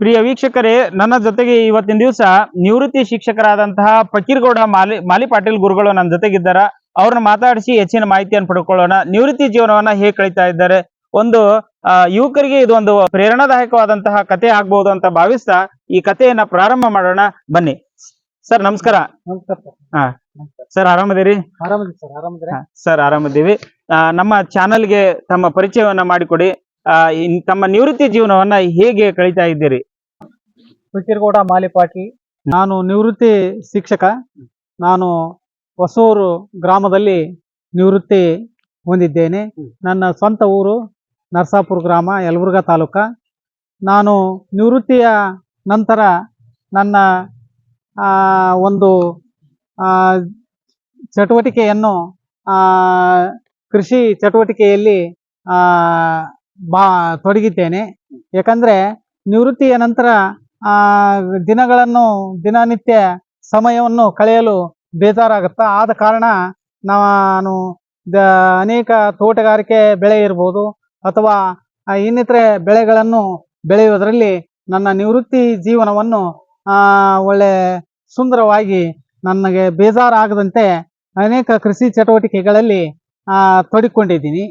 ಪ್ರಿಯ ವೀಕ್ಷಕರೇ ನನ್ನ ಜೊತೆಗೆ ಇವತ್ತಿನ ದಿವಸ ನಿವೃತ್ತಿ ಶಿಕ್ಷಕರಾದಂತಹ ಫಕೀರ್ಗೌಡ ಮಾಲಿ ಮಾಲಿ ಪಾಟೀಲ್ ಗುರುಗಳು ನನ್ನ ಜೊತೆಗಿದ್ದಾರ. ಅವ್ರನ್ನ ಮಾತಾಡಿಸಿ ಹೆಚ್ಚಿನ ಮಾಹಿತಿಯನ್ನು ಪಡ್ಕೊಳ್ಳೋಣ. ನಿವೃತ್ತಿ ಜೀವನವನ್ನ ಹೇಗೆ ಕಳೀತಾ ಇದ್ದಾರೆ? ಒಂದು ಯುವಕರಿಗೆ ಇದು ಒಂದು ಪ್ರೇರಣಾದಾಯಕವಾದಂತಹ ಕತೆ ಆಗ್ಬಹುದು ಅಂತ ಭಾವಿಸ್ತಾ ಈ ಕಥೆಯನ್ನ ಪ್ರಾರಂಭ ಮಾಡೋಣ. ಬನ್ನಿ. ಸರ್ ನಮಸ್ಕಾರ. ಹಾ. ಸರ್. ಆರಾಮದಿರಿ? ಆರಾಮದಿ ಸರ್ ಆರಾಮದಿವಿ. ನಮ್ಮ ಚಾನೆಲ್ಗೆ ತಮ್ಮ ಪರಿಚಯವನ್ನ ಮಾಡಿಕೊಡಿ. ಆ, ತಮ್ಮ ನಿವೃತ್ತಿ ಜೀವನವನ್ನ ಹೇಗೆ ಕಳೀತಾ ಇದ್ದೀರಿ? ಫಕೀರ್ಗೌಡ ಮಾಲಿಪಾಟಿ ನಾನು ನಿವೃತ್ತಿ ಶಿಕ್ಷಕ. ನಾನು ಹೊಸೂರು ಗ್ರಾಮದಲ್ಲಿ ನಿವೃತ್ತಿ ಹೊಂದಿದ್ದೇನೆ. ನನ್ನ ಸ್ವಂತ ಊರು ನರಸಾಪುರ ಗ್ರಾಮ, ಯಲಬುರ್ಗಾ ತಾಲೂಕ. ನಾನು ನಿವೃತ್ತಿಯ ನಂತರ ನನ್ನ ಒಂದು ಚಟುವಟಿಕೆಯನ್ನು ಕೃಷಿ ಚಟುವಟಿಕೆಯಲ್ಲಿ ಬಾ, ತೊಡಗಿದ್ದೇನೆ. ಯಾಕಂದರೆ ನಿವೃತ್ತಿಯ ನಂತರ ದಿನಗಳನ್ನು ದಿನನಿತ್ಯ ಸಮಯವನ್ನು ಕಳೆಯಲು ಬೇಜಾರಾಗುತ್ತಾ. ಆದ ಕಾರಣ ನಾನು ಅನೇಕ ತೋಟಗಾರಿಕೆ ಬೆಳೆ ಇರ್ಬೋದು ಅಥವಾ ಇನ್ನಿತರೆ ಬೆಳೆಗಳನ್ನು ಬೆಳೆಯುವುದರಲ್ಲಿ ನನ್ನ ನಿವೃತ್ತಿ ಜೀವನವನ್ನು ಆ, ಒಳ್ಳೆ ಸುಂದರವಾಗಿ ನನಗೆ ಬೇಜಾರಾಗದಂತೆ ಅನೇಕ ಕೃಷಿ ಚಟುವಟಿಕೆಗಳಲ್ಲಿ ತೊಡಿಕೊಂಡಿದ್ದೀನಿ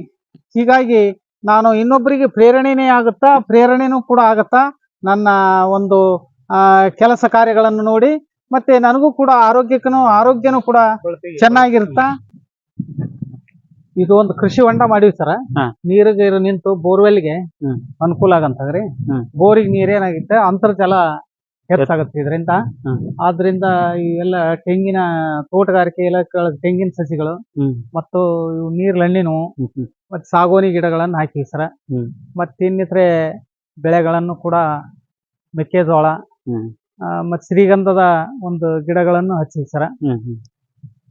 ಹೀಗಾಗಿ ನಾನು ಇನ್ನೊಬ್ಬರಿಗೆ ಪ್ರೇರಣೆನೇ ಆಗುತ್ತಾ ಪ್ರೇರಣೆನೂ ಕೂಡ ಆಗುತ್ತಾ ನನ್ನ ಒಂದು ಆ, ಕೆಲಸ ಕಾರ್ಯಗಳನ್ನು ನೋಡಿ ಮತ್ತೆ ನನಗೂ ಕೂಡ ಆರೋಗ್ಯಕ್ಕೂ ಆರೋಗ್ಯನೂ ಕೂಡ ಚೆನ್ನಾಗಿರುತ್ತಾ ಇದು ಒಂದು ಕೃಷಿ ಹೊಂಡ ಮಾಡಿವಿ ಸರ ನೀರು ನೀರಿಗೆ ನಿಂತು ಬೋರ್ವೆಲ್ಗೆ. ಅನುಕೂಲ ಆಗಂತದ್ರಿ. ಬೋರಿಗೆ ನೀರ್ ಏನಾಗುತ್ತೆ ಅಂತರ್ಜಲ ಹೆಚ್ಚಾಗುತ್ತೆ ಇದರಿಂದ. ಆದ್ರಿಂದ ಈ ಎಲ್ಲ ತೆಂಗಿನ ತೋಟಗಾರಿಕೆ ಇಲಾಖೆ ತೆಂಗಿನ ಸಸಿಗಳು ಮತ್ತು ಇವು ನೀರ್ಲಣ್ಣಿನು ಹ್ಮ್ ಹ್ಮ್ ಮತ್ತೆ ಸಾಗೋನಿ ಗಿಡಗಳನ್ನು ಹಾಕಿವಿ ಸರ. ಮತ್ತೆ ಇನ್ನಿತರೆ ಬೆಳೆಗಳನ್ನು ಕೂಡ ಮೆಕ್ಕೆಜೋಳ ಮತ್ ಶ್ರೀಗಂಧದ ಒಂದು ಗಿಡಗಳನ್ನು ಹಚ್ಚಿ ಸರ.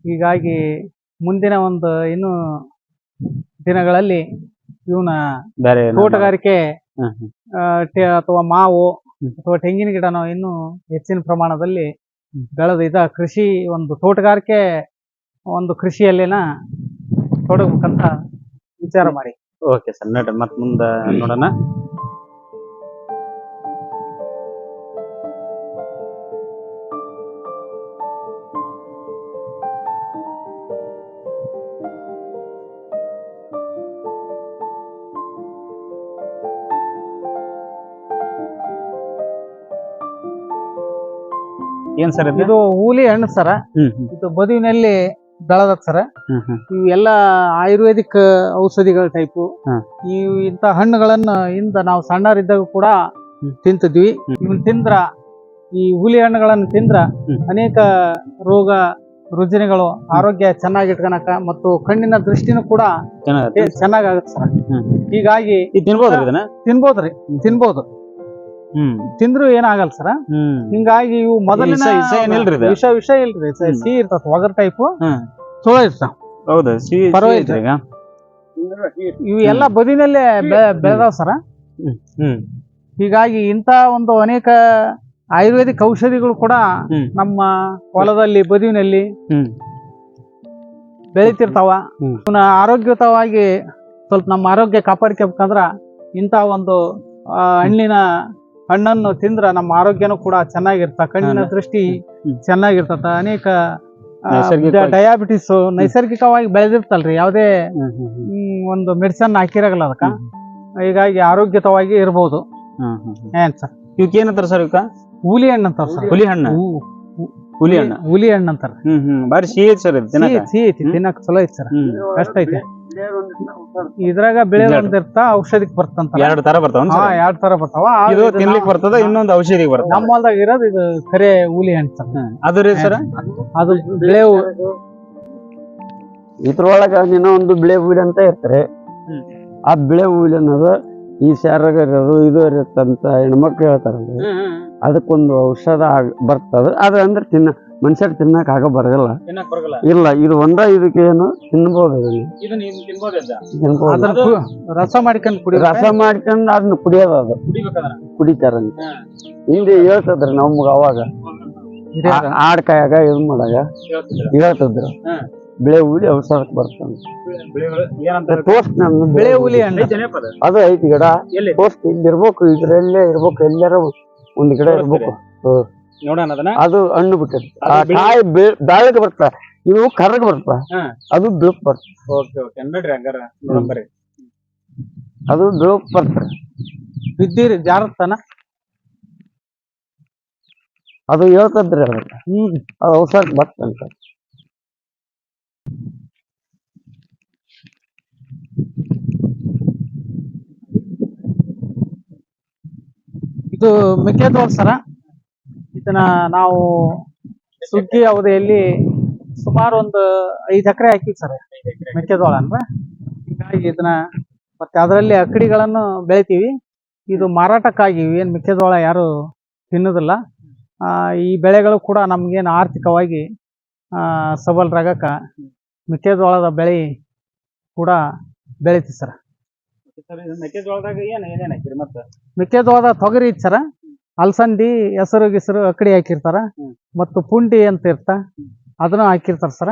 ಹೀಗಾಗಿ ಮುಂದಿನ ಒಂದು ಇನ್ನು ದಿನಗಳಲ್ಲಿ ಇವನ ತೋಟಗಾರಿಕೆ ಅಥವಾ ಮಾವು ಅಥವಾ ತೆಂಗಿನ ಗಿಡನೋ ಇನ್ನು ಹೆಚ್ಚಿನ ಪ್ರಮಾಣದಲ್ಲಿ. ಬೆಳೆದ ಇದ ಕೃಷಿ ಒಂದು ತೋಟಗಾರಿಕೆ ಒಂದು ಕೃಷಿಯಲ್ಲಿನ ತೊಡಗಬೇಕಂತ ವಿಚಾರ ಮಾಡಿ. ಓಕೆ ಸರ್ ನೋಡ್ರಿ ಮತ್ತೆ ಮುಂದ ನೋಡೋಣ. ಏನ್ ಸರ್ ಇದು? ಹೂಲಿ ಹಣ್ಣು ಸರ. ಇದು ಬದುವಿನಲ್ಲಿ ದಳದ ಸರ. ಇವೆಲ್ಲ ಹ್ಮ್. ಇವು ಎಲ್ಲ ಆಯುರ್ವೇದಿಕ್ ಔಷಧಿಗಳ ಟೈಪು. ಈ ಇಂತ ಹಣ್ಣುಗಳನ್ನ ಇಂದ ನಾವು ಸಣ್ಣರಿದ್ದಾಗ ಕೂಡ ತಿಂತಿದ್ವಿ. ಇವನ್ ತಿಂದ್ರ ಈ ಹುಲಿ ಹಣ್ಣುಗಳನ್ನು ತಿಂದ್ರ ಅನೇಕ ರೋಗ ರುಜಿನಗಳು ಆರೋಗ್ಯ ಚೆನ್ನಾಗಿ ಇಟ್ಕೊಳಕ ಮತ್ತು ಕಣ್ಣಿನ ದೃಷ್ಟಿನೂ ಕೂಡ ಚೆನ್ನಾಗಾಗತ್ತೆ ಸರ್. ಹೀಗಾಗಿ ತಿನ್ಬೋದ್ರಿ ತಿನ್ಬೋದ್ರಿ. ತಿನ್ಬೋದು. ಹ್ಮ್. ತಿಂದ್ರು ಏನಾಗಲ್ಲ ಸರ. ಹಿಂಗಾಗಿ ಇವು ಮೊದಲಿನ ವಿಷ- ವಿಷ ಏನಿಲ್ರಿ ಇದು? ವಿಷ ವಿಷ ಇಲ್ರಿ. ಸ- ಹ್ಮ್. ಸಿಹಿ ಇರ್ತದ ಒಗರ್ ಟೈಪ್ ಹ್ಮ್. ಚಲೋ ಇರ್ತಾವ ಹೌದು? ಸಿಹಿ ಪರವಾಗಿಲ್ಲ. ಐತ್ರಿ ಈಗ? ಇವು ಎಲ್ಲ ಬದಿನಲ್ಲೇ ಬೆಳೆದಾವ ಸರ. ಹ್ಮ್. ಹೀಗಾಗಿ ಇಂತ ಒಂದು ಅನೇಕ ಆಯುರ್ವೇದಿಕ್ ಔಷಧಿಗಳು ಕೂಡ ಹ್ಮ್. ನಮ್ಮ ಹೊಲದಲ್ಲಿ ಬದುವಿನಲ್ಲಿ ಹ್ಮ್. ಬೆಳಿತಿರ್ತಾವ. ಹ್ಮ್. ಇವನ್ನ ಆರೋಗ್ಯಯುತವಾಗಿ ಸ್ವಲ್ಪ ನಮ್ಮ ಆರೋಗ್ಯ ಕಾಪಾಡ್ಕೋಬೇಕಂದ್ರ ಇಂತ ಒಂದು ಆ, ಹಣ್ಣಿನ ಹಣ್ಣನ್ನು ತಿಂದ್ರ ನಮ್ಮ ಆರೋಗ್ಯನೂ ಕೂಡ ಚೆನ್ನಾಗಿರ್ತ ಕಣ್ಣಿನ ದೃಷ್ಟಿ ಚೆನ್ನಾಗಿರ್ತತ. ಚೆನ್ನಾಗಿರ್ತದ ಅನೇಕ. ಡಯಾಬಿಟಿಸ್ ನೈಸರ್ಗಿಕವಾಗಿ. ಬೆಳೆದಿರ್ತಲ್ರಿ ಯಾವುದೇ ಒಂದು ಮೆಡಿಸನ್ ಹಾಕಿರಲ್ಲ ಅದಕ್ಕ. ಹೀಗಾಗಿ ಆರೋಗ್ಯತವಾಗಿ ಇರ್ಬೋದು. ಏನ್ ಸರ್? ಇವಕ್ಕೆ ಏನಂತಾರ ಸರ್ ಇವಕ್ಕ ಹುಲಿ ಹಣ್ಣು ಅಂತಾರ ಸರ್. ಹುಲಿ ಹಣ್ಣು. ಹುಲಿ ಹಣ್ಣು. ಹುಲಿ ಹಣ್ಣು ಅಂತಾರ. ಹ್ಮ್ ಹ್ಮ್. ಬಾರಿ ಸಿಹಿ ಐತಿ ಸರ್ ಸಿಹಿ ಐತಿ, ತಿನ್ನಕ್ ಚಲೋ ಐತಿ ಸರ್. ಅಷ್ಟೈತಿ. ಕಷ್ಟ ಐತಿ ಇದ್ರಾಗ ಬೆಳೆ. ಒಂದಿರ್ತ ಔಷಧಿಕ್ ಬರ್ತಂತ. ಎರಡ್ ತರ ಬರ್ತಾವ ಹಾ ಎರಡ್ ತರ ಬರ್ತಾವ. ಇದು ಇದು ತಿನ್ಲಿಕ್ ಬರ್ತದ ಇನ್ನೊಂದು ಔಷಧಿಗೆ ಬರ್ತದ? ನಮ್ಮ ಹೊಲ್ದಾಗ ಇರೋದು ಇದು ಕರೆ ಹುಲಿ ಹಣ್ಣು ಸರ್. ಅದು ರೀ ಸರ್? ಅದು ಬೆಳೆ ಇದ್ರೊಳಗ ಏನೋ ಒಂದು ಬಿಳೆ ಹೂವಿನ ಅಂತ ಇರ್ತಾರೆ. ಆ ಬಿಳೆ ಹೂವಿನ ಅನ್ನೋದು ಈ ಸ್ಯಾರಾಗ ಇರೋದು ಇದು ಇರುತ್ತಂತ ಹೆಣ್ಮಕ್ಳು ಹೇಳ್ತಾರ ಅದಕ್ಕೊಂದು ಔಷಧ ಆಗ್- ಬರ್ತದ. ಅದ್ರ ಅಂದ್ರೆ ತಿನ್ನ ಮನುಷ್ಯರು ತಿನ್ನಕ್ ಆಗ ಬರಗಲ್ಲ. ತಿನ್ನಕ್ ಇಲ್ಲ ಇದು ಒಂದ ಇದಕ್ಕೆ ಏನು ತಿನ್ಬೋದು ಇದನ್ನ. ಇದು ನೀನ್ ತಿನ್ಬೋದಲ್ಲ ತಿನ್ಬೋದು. ಅದನ್ನ ಕು- ರಸ ಮಾಡ್ಕೊಂಡು ಕುಡಿ ರಸ ಮಾಡ್ಕೊಂಡು ಅದನ್ನ ಕುಡಿಯೋದು ಅದು. ಕುಡಿಬೇಕಾದ್ರೆ? ಕುಡಿತಾರಂತ ಹಿಂದೆ ಹೇಳ್ತದ್ರ ನಮ್ಗ ಅವಾಗ. ಆ- ಆಡ್ಕಾಯಾಗ ಇದು ಮಾಡಾಗ ಹೇಳ್ತಿದ್ರು. ಹ್ಮ್. ಬಿಳೆ ಹುಲಿ ಔಷಧಕ್ಕೆ ಬರ್ತಾನೆ ಏನಂತ ಟೋಸ್ಟ್ ನಮ್ಮ ಬಿಳೆ ಹುಲಿ ಹಣ್ಣು ಅದು. ಐತಿ ಗಿಡ. ಎಲ್ಲಿ? ಟೋಸ್ಟ್ ಇಲ್ಲಿ ಇರ್ಬೇಕು ಇದ್ರಲ್ಲೇ ಇರ್ಬೇಕು ಎಲ್ಲಾರ ಒಂದ್ ಗಿಡ ಇರ್ಬೇಕು. ನೋಡೋಣ ಅದನ್ನ? ಅದು ಹಣ್ಣು ಬಿಟ್ಟದ ಅದು ಆ ಬಿಳಿ- ಕಾಯಿ ಬೆಳಗ್ಗೆ ಬರ್ತಾ ಇವು ಕರ್ರಗ್ ಬರ್ತಾ ಹಾ. ಅದು ಬಿಳುಪ್ ಬರ್ತ ಓಕೆ ಓಕೆ. ನೋಡ್ರಿ ಹಂಗಾರ ನೋಡೋಣ ಬರ್ರಿ ಅದು ಬಿಳುಪ್ ಬರ್ತ ಬಿದ್ದೀರಿ ಜಾರತ್ತಾನ? ಅದು ಹೇಳ್ತದ್ರಿ ಅದಕ್ಕೆ ಹ್ಮ್. ಅದು ಔಷಧ ಬರ್ತಂತ ಇದು ಮೆಕ್ಕೆಜೋಳ ಸರ? ಇದನ್ನ ನಾವು ಸುಗ್ಗಿ ಅವಧಿಯಲ್ಲಿ ಸುಮಾರು ಒಂದು ಐದು ಎಕರೆ ಹಾಕಿವಿ ಸರ್. ಮೆಕ್ಕೆಜೋಳ ಅಂದ್ರೆ. ಹೀಗಾಗಿ ಇದನ್ನ ಮತ್ತೆ ಅದರಲ್ಲಿ ಅಕ್ಕಡಿಗಳನ್ನು ಬೆಳಿತೀವಿ. ಇದು ಮಾರಾಟಕ್ಕಾಗಿ ಏನು ಮೆಕ್ಕೆಜೋಳ ಯಾರು ತಿನ್ನೋದಿಲ್ಲ. ಆ, ಈ ಬೆಳೆಗಳು ಕೂಡ ನಮ್ಗೇನು ಆರ್ಥಿಕವಾಗಿ ಸಬಲರಾಗಕ್ಕ ಮೆಕ್ಕೆಜೋಳದ ಬೆಳೆ ಕೂಡ ಬೆಳಿತೀವಿ ಸರ್. ಮೆಕ್ಕೆಜೋಳದಾಗ ಏನ್ ಏನೇನು ಹಾಕಿರಿ ಮತ್ತೆ? ಮೆಕ್ಕೆಜೋಳದ ತೊಗರಿ ಇತ್ತು ಸರ. ಅಲಸಂದಿ ಹೆಸರು ಗಿಸರು ಅಕ್ಕಡಿ ಹಾಕಿರ್ತಾರ. ಮತ್ತು ಪುಂಡಿ ಅಂತ ಇರ್ತ. ಅದನ್ನು ಹಾಕಿರ್ತಾರ ಸರ.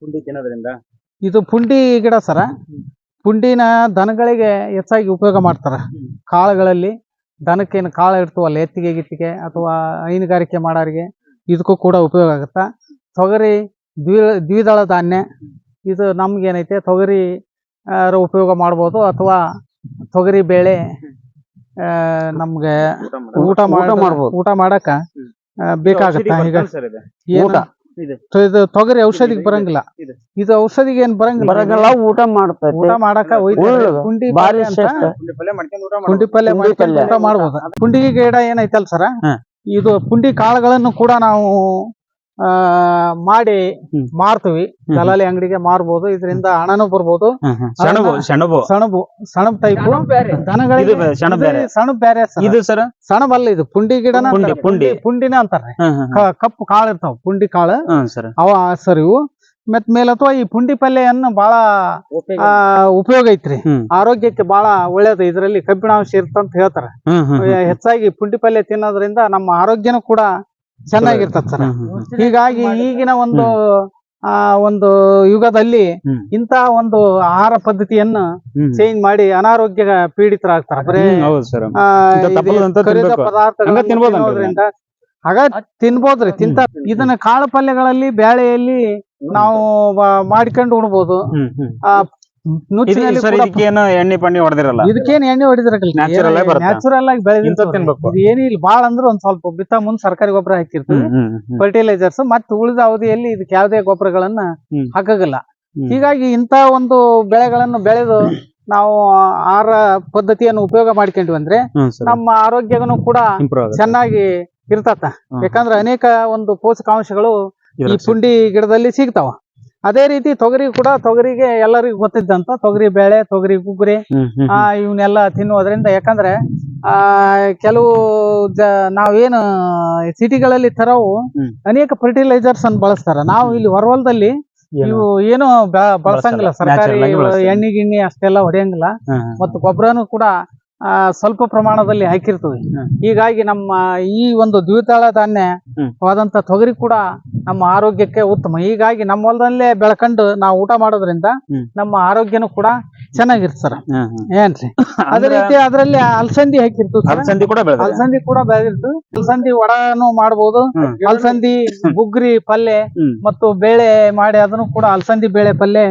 ಪುಂಡಿ ತಿನ್ನೋದ್ರಿಂದ? ಇದು ಪುಂಡಿ ಗಿಡ ಸರ. ಪುಂಡಿನ ದನಗಳಿಗೆ ಹೆಚ್ಚಾಗಿ ಉಪಯೋಗ ಮಾಡ್ತಾರ. ಕಾಳುಗಳಲ್ಲಿ ದನಕ್ಕೇನು ಕಾಳು ಇರ್ತವಲ್ಲ ಎತ್ತಿಗೆ ಗಿತ್ತಿಗೆ ಅಥವಾ ಹೈನುಗಾರಿಕೆ ಮಾಡೋರಿಗೆ ಇದಕ್ಕೂ ಕೂಡ ಉಪಯೋಗ ಆಗುತ್ತ. ತೊಗರಿ ದ್ವಿ ದ್ವಿದಳ ಧಾನ್ಯ. ಇದು ನಮ್ಗೇನೈತೆ ತೊಗರಿ ಉಪಯೋಗ ಮಾಡ್ಬೋದು ಅಥವಾ ತೊಗರಿ ಬೇಳೆ ಆ, ನಮ್ಗೆ ಊಟ ಮಾಡ್ಬೋದು. ಊಟ ಮಾಡಕ. ಬೇಕಾಗತ್ತ? ಈಗ ಇದು. ಏನು- ಊಟ. ಇದು. ತೊಗರಿ ಔಷಧಿಗೆ ಬರಂಗಿಲ್ಲ. ಇದು. ಔಷಧಿಗೆ ಏನ್ ಬರಂಗಿಲ್ಲ? ಬರಗಲ್ಲ ಊಟ ಮಾಡ್ತೈತಿ. ಊಟ ಮಾಡಕ. ಪುಂಡಿ ಬಾರಿ ಪುಂಡಿ ಪಲ್ಯ ಊಟ ಮಾಡ್ಬೋದು. ಪುಂಡಿ ಗಿಡ ಏನೈತಲ್ ಸರ? ಇದು ಪುಂಡಿ ಕಾಳುಗಳನ್ನು ಕೂಡ ನಾವು ಮಾಡಿ. ಮಾರ್ತೀವಿ. ದಲಾಲಿ ಅಂಗಡಿಗೆ ಮಾರ್ಬೋದು ಇದರಿಂದ ಹಣನೂ ಬರ್ಬೋದು. ಸೆಣಬು ಸೆಣಬು ಸಣಬು ಸಣಬ್ ಟೈಪ್ ದನಗಳಿಗೆ ಸೆಣಬ್ ಬೇರೆ. ಸರ. ಇದು ಸರ್? ಸಣಬಲ್ಲ ಇದು ಪುಂಡಿ ಗಿಡನ ಪುಂಡಿ. ಪುಂಡಿನ ಅಂತಾರೆ. ಕಪ್ಪು ಕಾಳು ಇರ್ತಾವ ಪುಂಡಿ ಕಾಳು. ಅವ ಸರ್ ಇವು. ಮತ್ ಮೇಲೆ ಅಥವಾ ಈ ಪುಂಡಿ ಪಲ್ಯವನ್ನು ಬಹಳ ಆ, ಉಪಯೋಗ ಐತ್ರಿ. ಆರೋಗ್ಯಕ್ಕೆ ಬಹಳ ಒಳ್ಳೇದು. ಇದರಲ್ಲಿ ಕಬ್ಬಿಣಾಂಶ ಇರ್ತಂತ ಹೇಳ್ತಾರೆ. ಹೆಚ್ಚಾಗಿ ಪುಂಡಿ ಪಲ್ಯ ತಿನ್ನೋದ್ರಿಂದ ನಮ್ಮ ಆರೋಗ್ಯನೂ ಕೂಡ ಚೆನ್ನಾಗಿರ್ತದ ಸರ್. ಹೀಗಾಗಿ ಈಗಿನ ಒಂದು ಆ ಒಂದು ಯುಗದಲ್ಲಿ ಇಂತಹ ಇಂತ ಒಂದು ಆಹಾರ ಪದ್ಧತಿಯನ್ನ ಚೇಂಜ್ ಮಾಡಿ ಅನಾರೋಗ್ಯ ಪೀಡಿತರಾಗ್ತಾರ. ಬರೇ ತಿನ್ನೋದ್ರಿಂದ ಆಗ ತಿನ್ಬೋದ್ರಿ ತಿಂತ ಇದನ್ನ ಕಾಳು ಪಲ್ಯಗಳಲ್ಲಿ ಬ್ಯಾಳೆಯಲ್ಲಿ ನಾವು ಮಾಡ್ಕೊಂಡು ಉಣ್ಬೋದು. ಆ ನುಚ್ಚಿನಲ್ಲಿ ಸರ್ ಕೂಡ ಇದಕ್ಕೇನು ಎಣ್ಣೆ ಪಣ್ಣಿ ಹೊಡೆದಿರಲ್ಲ. ಇದಕ್ಕೇನ್ ಎಣ್ಣೆ ಹೊಡಿದ್ರಲ್ಲ Natural ಆಗಿ ಬರುತ್ತೆ. ನ್ಯಾಚುರಲ್ ಆಗಿ ಇಂಥದ್ ಬೆಳೆದಿರ್ತದೆ ತಿನ್ಬೇಕು. ಇದು ಏನಿಲ್ಲ ಬಾಳ ಅಂದ್ರೆ ಒಂದ್ ಸ್ವಲ್ಪ ಬಿತ್ತ ಮುಂದ್ ಸರ್ಕಾರಿ ಗೊಬ್ಬರ ಹಾಕಿರ್ತೀವಿ. ಹ್ಮ್ ಹ್ಮ್ ಹ್ಮ್. ಫರ್ಟಿಲೈಸರ್ಸ್ ಮತ್ತೆ ಉಳಿದ ಅವಧಿಯಲ್ಲಿ ಇದಕ್ಕೆ ಯಾವುದೇ ಗೊಬ್ಬರಗಳನ್ನ ಹ್ಮ್. ಹಾಕಗಿಲ್ಲ ಹ್ಮ್. ಹೀಗಾಗಿ ಇಂತ ಒಂದು ಬೆಳೆಗಳನ್ನು ಬೆಳೆದು ನಾವು ಆಹಾರ ಪದ್ಧತಿಯನ್ನು ಉಪಯೋಗ ಮಾಡ್ಕೊಂಡ್ವಿ ಅಂದ್ರೆ ಹ್ಮ್ ಸರ್. ನಮ್ಮ ಆರೋಗ್ಯಗನು ಕೂಡ ಆಗುತ್ತೆ. ಚೆನ್ನಾಗಿ ಇರ್ತತ. ಹ್ಮ್. ಯಾಕಂದ್ರೆ ಅನೇಕ ಒಂದು ಪೋಷಕಾಂಶಗಳು ಈ ಇದ್ರಲ್ಲಿ ಪುಂಡಿ ಗಿಡದಲ್ಲಿ ಸಿಗ್ತಾವ. ಅದೇ ರೀತಿ ತೊಗರಿ ಕೂಡ ತೊಗರಿಗೆ ಎಲ್ಲರಿಗೂ ಗೊತ್ತಿದ್ದಂತ ತೊಗರಿ ಬೇಳೆ ತೊಗರಿ ಗುಗ್ರಿ ಆ ಇವನ್ನೆಲ್ಲ ತಿನ್ನುವುದರಿಂದ ಯಾಕಂದ್ರೆ ಆ ಕೆಲವು ಜ ನಾವೇನು ಸಿಟಿಗಳಲ್ಲಿ ತರವು ಅನೇಕ ಫರ್ಟಿಲೈಸರ್ಸ್ ಅನ್ನು ಬಳಸ್ತಾರ ನಾವು ಇಲ್ಲಿ ಹೊರವಲದಲ್ಲಿ? ಇವು ಏನು ಬಳಸಂಗಿಲ್ಲ. ಸರ್ಕಾರಿ ಎಣ್ಣೆ ಗಿಣ್ಣಿ ಅಷ್ಟೆಲ್ಲ ಹೊಡೆಯಂಗಿಲ್ಲ. ಮತ್ತು ಗೊಬ್ಬರನು ಕೂಡ ಸ್ವಲ್ಪ ಪ್ರಮಾಣದಲ್ಲಿ ಹಾಕಿರ್ತದೆ. ಹೀಗಾಗಿ ನಮ್ಮ ಈ ಒಂದು ದ್ವಿತಾಳ ಧಾನ್ಯ ಹ್ಮ್. ವಾದಂತ ತೊಗರಿ ಕೂಡ ನಮ್ಮ ಆರೋಗ್ಯಕ್ಕೆ ಉತ್ತಮ. ಹೀಗಾಗಿ ನಮ್ಮ ಹೊಲದಲ್ಲೇ ಬೆಳ್ಕೊಂಡು ನಾವು ಊಟ ಮಾಡೋದ್ರಿಂದ ನಮ್ಮ ಆರೋಗ್ಯನೂ ಕೂಡ ಚೆನ್ನಾಗಿರ್ತ ಸರ್. ಏನ್ರಿ? ಅದೇ ರೀತಿ ಅದರಲ್ಲಿ ಅಲಸಂದಿ ಹಾಕಿರ್ತದೆ ಅಲಸಂದಿ ಕೂಡ ಅಲಸಂದಿ ಕೂಡ ಬೆಳೆದಿರ್ತದೆ ಅಲಸಂದಿ ವಡಾನು ಮಾಡಬಹುದು ಅಲ್ಸಂದಿ ಬುಗ್ರಿ ಪಲ್ಯ ಮತ್ತು ಬೇಳೆ ಮಾಡಿ ಅದನ್ನು ಕೂಡ ಅಲಸಂದಿ ಬೇಳೆ ಪಲ್ಯ.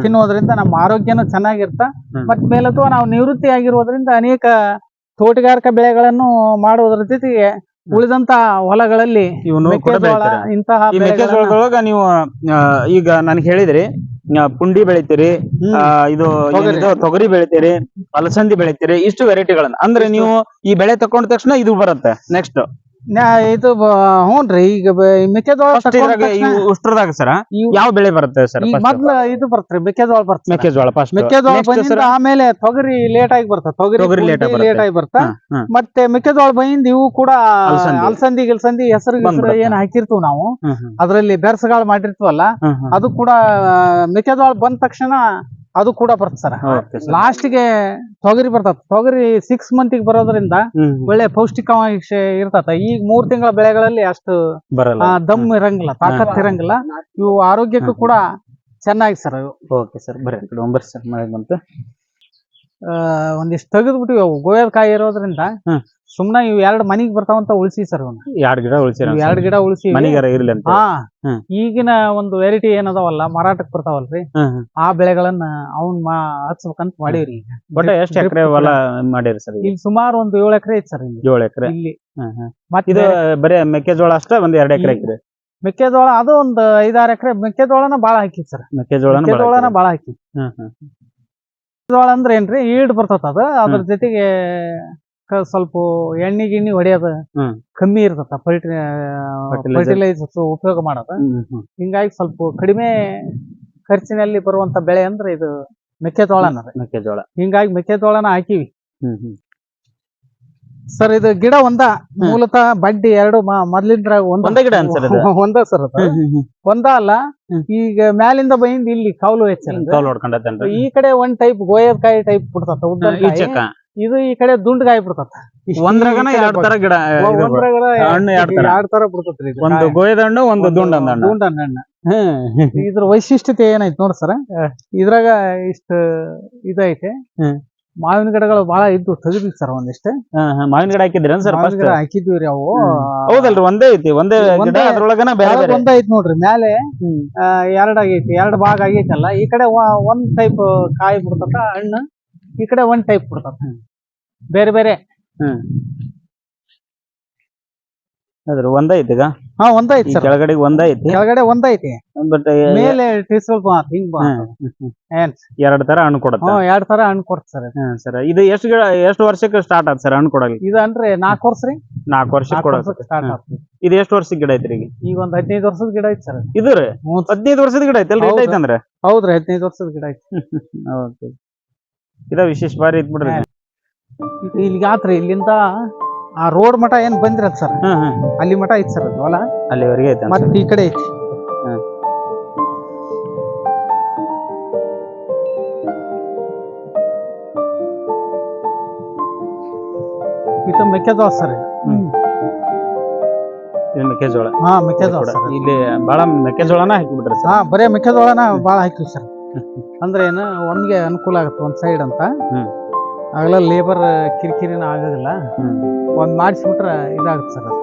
ತಿನ್ನೋದ್ರಿಂದ ನಮ್ಮ ಆರೋಗ್ಯನು ಚೆನ್ನಾಗಿರ್ತ. ಮತ್ ಮೇಲತ್ವ ನಾವು ನಿವೃತ್ತಿ ಆಗಿರೋದ್ರಿಂದ ಅನೇಕ ತೋಟಗಾರಿಕಾ ಬೆಳೆಗಳನ್ನು ಮಾಡುವುದರ ಜೊತೆಗೆ ಉಳಿದಂತ ಹೊಲಗಳಲ್ಲಿ ಇಂತಹ ಮೆಕ್ಕೆಜೋಳದೊಳಗ ನೀವು ಈಗ ನನ್ಗೆ ಹೇಳಿದ್ರಿ ಪುಂಡಿ ಬೆಳಿತೀರಿ ಇದು ತೊಗರಿ. ಬೆಳಿತೀರಿ ಅಲಸಂದಿ ಬೆಳಿತೀರಿ ಇಷ್ಟು ವೆರೈಟಿಗಳನ್ನ ಅಂದ್ರೆ ನೀವು ಈ ಬೆಳೆ ತಕೊಂಡ ತಕ್ಷಣ ಇದು ಬರುತ್ತೆ ನೆಕ್ಸ್ಟ್ ನ್ಯಾ- ಇದು ಹ್ಞೂನ್ರಿ ಈಗ ಮೆಕ್ಕೆಜೋಳ ಉಷ್ಟ್ರದಾಗ ಸರ ಯಾವ ಬೆಳೆ ಬರುತ್ತೆ ಸರ್ ಮೊದ್ಲ ಇದು ಬರ್ತ್ರಿ ಮೆಕ್ಕೆಜೋಳ ಬರ್ತ ಮೆಕ್ಕೆಜೋಳ ಫಸ್ಟ್ ಮೆಕ್ಕೆಜೋಳ ಬಂದಿಂದ ಆಮೇಲೆ ತೊಗರಿ ಲೇಟ್ ಆಗಿ ಬರ್ತದೆ. ತೊಗರಿ. ಲೇಟ್ ಆಗಿ ಬರ್ತಾ. ಮತ್ತೆ ಮೆಕ್ಕೆಜೋಳ ಬಂದಿಂದ ಇವು ಕೂಡ ಅಲ್ಸಂದಿ. ಗಿಲ್ಸಂದಿ ಹೆಸರು ಏನ್ ಹಾಕಿರ್ತೀವಿ ನಾವು. ಅದ್ರಲ್ಲಿ ಬೆರ್ಸಗಾಳ ಮಾಡಿರ್ತೀವಲ್ಲ. ಅದು ಕೂಡ ಮೆಕ್ಕೆಜೋಳ ಬಂದ ತಕ್ಷಣ ಅದು ಕೂಡ ಬರ್ತದೆ ಸರ್. ಲಾಸ್ಟ್. ಲಾಸ್ಟ್ಗೆ ತೊಗರಿ ಬರ್ತದ. ತೊಗರಿ ಸಿಕ್ಸ್ ಮಂತಿಗೆ ಬರೋದ್ರಿಂದ ಒಳ್ಳೆ ಪೌಷ್ಟಿಕಾಂಶ ಇರ್ತದ. ಈಗ ಮೂರ್ ತಿಂಗಳ ಬೆಳೆಗಳಲ್ಲಿ ಅಷ್ಟು ದಮ್ ಇರಂಗಿಲ್ಲ ತಾಕತ್ ಇರಂಗಿಲ್ಲ. ಇವು ಆರೋಗ್ಯಕ್ಕೂ ಕೂಡ ಚೆನ್ನಾಗಿ ಸರ್ ಓಕೆ ಸರ್ ಬರ್ರಿ ಒಂಬರ್ ಸರ್ ಮಳೆ ಬಂತು. ಒಂದಿಷ್ಟು ತೆಗೆದ್ಬಿಟ್ಟು ಅವು ಗೋಯದ ಕಾಯಿ ಇರೋದ್ರಿಂದ ಸುಮ್ನ ಸುಮ್ನೆ ಇವ್ ಎರಡ್ ಮನಿಗ್ ಬರ್ತಾವಂತ ಉಳಿಸಿ ಸರ್ ಅವನ್ನ ಎರಡ್ ಗಿಡ ಉಳಿಸಿ ಎರಡ್ ಗಿಡ ಉಳಿಸಿ ಮನಿಗಾರ ಇರ್ಲಿ ಅಂತ ಹಾ. ಹ್ಮ್. ಈಗಿನ ಒಂದು ವೆರೈಟಿ ಏನದಾವಲ್ಲ ಮಾರಾಟಕ್ಕೆ ಬರ್ತಾವಲ್ರಿ? ಹ್ಮ್, ಹ್ಮ್. ಆ ಬೆಳೆಗಳನ್ನ ಅವನ್ ಮಾ ಹಚ್ಬೇಕಂತ ಮಾಡೀವ್ರಿ ಈಗ. ಒಟ್ಟ ಎಷ್ಟ್ Drip ಎಕರೆ ಹೊಲ ಮಾಡಿರಿ ಸರ್ ಸುಮಾರು ಒಂದು ಏಳು ಎಕರೆ ಐತಿ ಸರ್ ಇಲ್ಲಿ. ಏಳು ಎಕರೆ? ಇಲ್ಲಿ. ಹ್ಮ್, ಹ್ಮ್. ಮತ್ತೆ ಇದು ಬರೇ ಮೆಕ್ಕೆಜೋಳ ಅಷ್ಟೇ ಒಂದ್ ಎರಡ್ ಎಕರೆ ಐತ್ರಿ? ಮೆಕ್ಕೆಜೋಳ ಅದು ಒಂದು ಐದಾರು ಎಕರೆ ಮೆಕ್ಕೆಜೋಳನ ಬಾಳ ಹಾಕಿ ಸರ್. ಮೆಕ್ಕೆಜೋಳನ ಮೆಕ್ಕೆಜೋಳನ ಬಾಳ ಹಾಕಿ ಹ್ಮ್ ಹ್ಮ್. ಮೆಕ್ಕೆಜೋಳ ಅಂದ್ರೆ ಏನ್ರಿ ಈಡ್ ಬರ್ತದ ಅದ. ಅದ್ರ ಜೊತೆಗೆ ಕ- ಸ್ವಲ್ಪ ಎಣ್ಣೆ ಗಿಣ್ಣಿ ಹೊಡೆಯೋದು ಹ್ಮ್. ಕಮ್ಮಿ ಇರ್ತದ Fertilizer. ಫರ್ಟಿಲೈಸರ್ಸ್ ಉಪಯೋಗ ಮಾಡೋದು. ಹಿಂಗಾಗಿ ಸ್ವಲ್ಪ ಕಡಿಮೆ ಖರ್ಚಿನಲ್ಲಿ ಬರುವಂತ ಬೆಳೆ ಅಂದ್ರೆ ಇದು ಮೆಕ್ಕೆಜೋಳ ಅನ್ನೋದು ಮೆಕ್ಕೆಜೋಳ. ಹಿಂಗಾಗಿ ಮೆಕ್ಕೆಜೋಳನ ಹಾಕಿವಿ. ಹ್ಮ್ ಹ್ಮ್. ಸರ್ ಇದು ಗಿಡ ಒಂದ ಮೂಲತಃ ಬಡ್ಡಿ ಎರಡು ಮ- ಮೊದ್ಲಿಂದ್ರಾಗ ಒಂದ. ಒಂದೇ ಗಿಡ ಒಂದ ಸರ್ ಒಂದ ಅಲ್ಲ ಈಗ ಮ್ಯಾಲಿಂದ ಬೈಂದ ಇಲ್ಲಿ ಕೌಲು ಹೆಚ್ಚ ಈ ಕಡೆ ಒಂದ್ ಟೈಪ್ ಗೋಯದಕಾಯಿ ಟೈಪ್ ಬಿಡ್ತತ ಉದ್ದ ಇದು ಈ ಕಡೆ ದುಂಡ್ಗಾಯಿ ಬಿಡ್ತತ. ಒಂದ್ರಾಗನ ಎರಡ್ ತರ ಗಿಡ ಹಣ್ಣು ಎರಡ್ ತರ. ಬಿಡ್ತತ್ರಿ ಒಂದು ಕಾಯಿ. ಗೋಯದ ಹಣ್ಣು ಒಂದು ದುಂಡ ಹಣ್ಣು. ಇದ್ರ ವೈಶಿಷ್ಟ್ಯತೆ ಏನೈತಿ ನೋಡ್ ಸರ್. ಇದ್ರಾಗ ಇಷ್ಟ ಇದೈತೆ. ಮಾವಿನ ಗಿಡಗಳು ಬಹಳ ಇದ್ದು ತೆಗ್ದಿ ಸರ್ ಒಂದಿಷ್ಟು. ಮಾವಿನ ಗಿಡ ಹಾಕಿದ್ರಿ ಸರ್ ಮಾವಿನ ಗಿಡ ಹಾಕಿದ್ವಿ ರೀ ಅವು. ಹೌದಲ್ರಿ ಒಂದೇ ಐತಿ ಒಂದೇ ಗಿಡ ಅದ್ರೊಳಗನ ಬೇರೆ ಒಂದ್ ಐತಿ ನೋಡ್ರಿ ಮ್ಯಾಲೆ ಆ, ಎರಡ್ ಆಗೈತಿ ಎರಡ್ ಭಾಗ ಆಗೈತಲ್ಲ ಈ ಕಡೆ ಒಂದ್ ಟೈಪ್ ಕಾಯಿ ಬಿಡ್ತತ ಹಣ್ಣು ಈ ಕಡೆ ಒಂದ್ ಟೈಪ್ ಬಿಡ್ತತ ಬೇರೆ ಬೇರೆ. ಅದ್ರ ಒಂದ ಐತಿ ಈಗ ಹಾ ಒಂದ ಐತಿ ಈ ಸರ್. ಕೆಳಗಡೆ ಒಂದ ಐತಿ? ಕೆಳಗಡೆ ಒಂದ್ ಐತಿ. ಬಟ್ ಮೇಲೆ ಸ್ವಲ್ಪ ಹಿಂಗ್ ಏನ್ ಎರಡ್ ತರ ಹಣ್ಣು ಕೊಡುತ್ತೆ. ಹ್ಮ್ ಎರಡ್ ತರ ಹಣ್ಣು ಕೊಡ್ತ ಸರ್ ಸರ್. ಇದು ಎಷ್ಟು ಗಿಡ ಎಷ್ಟು ವರ್ಷಕ್ಕೆ ಸ್ಟಾರ್ಟ್ ಆತ್ ಸರ್ ಹಣ್ಣು ಕೊಡಲಿ ಇದು ಅಂದ್ರೆ ನಾಲ್ಕು ವರ್ಷ ರೀ. ನಾಲ್ಕು ವರ್ಷ ಕೊಡೋದು. ಸ್ಟಾರ್ಟ್. ಆಗ್ತದೆ ಇದು ಎಷ್ಟು ವರ್ಷದ ಗಿಡ ಐತ್ರಿ ಈಗ? ಈಗ ಒಂದ್ ಹದಿನೈದು ವರ್ಷದ ಗಿಡ ಐತಿ ಸರ್ ಇದು ರೀ? ಹ್ಞೂ ಹದಿನೈದು ವರ್ಷದ ಗಿಡ ಐತಲ್ರಿ ಹೌದು. ಐತೆ ಅಂದ್ರೆ? ಹೌದ್ರಿ ಹದಿನೈದು ವರ್ಷದ ಗಿಡ ಐತಿ. ಓಕೆ ಇದ ವಿಶೇಷ ಬಾರಿ ಐತ್ ಬಿಡ್ರಿ. ಇಲ್ಲಿ ಇದು ಇಲ್ಲಿಗೆ ಆತ್ರಿ ಇಲ್ಲಿಂದ ಆ ರೋಡ್ ಮಠ ಏನ್ ಬಂದಿರತ್ ಸರ್ ಹ್ಮ್ ಹ್ಮ್ ಅಲ್ಲಿ ಮಠ ಐತಿ ಸರ್ ಅದು ಹೊಲ ಅಲ್ಲಿವರೆಗೆ ಐತೆ ಮತ್ತೆ ಈ ಕಡೆ ಐತಿ. ಇದು ಮೆಕ್ಕೆಜೋಳ ಸರ್ ಇದು. ಹ್ಮ್. ಇದು ಮೆಕ್ಕೆಜೋಳ ಹಾ ಮೆಕ್ಕೆಜೋಳ ಕೂಡ. ಸರ್ ಇಲ್ಲಿ ಬಹಳ ಮೆಕ್ಕೆಜೋಳನ ಹಾಕಿಬಿಟ್ರಿ ಹಾ ಸರ್ ಬರೇ ಮೆಕ್ಕೆಜೋಳನ ಬಾಳ ಹಾಕಿವಿ ಸರ್ ಅಂದ್ರೆ ಏನು ಒಮ್ಗೆ ಅನುಕೂಲ ಆಗುತ್ತೆ ಒಂದ್ ಸೈಡ್ ಅಂತ ಹ್ಮ್. ಆಗಲ ಲೇಬರ್ ಕಿರಿಕಿರಿನ ಆಗೋದಿಲ್ಲ ಹ್ಮ್. ಒಂದ್ ಮಾಡಿಸ್ಬಿಟ್ರೆ ಇದಾಗುತ್ತೆ ಸರ್ ಅದು.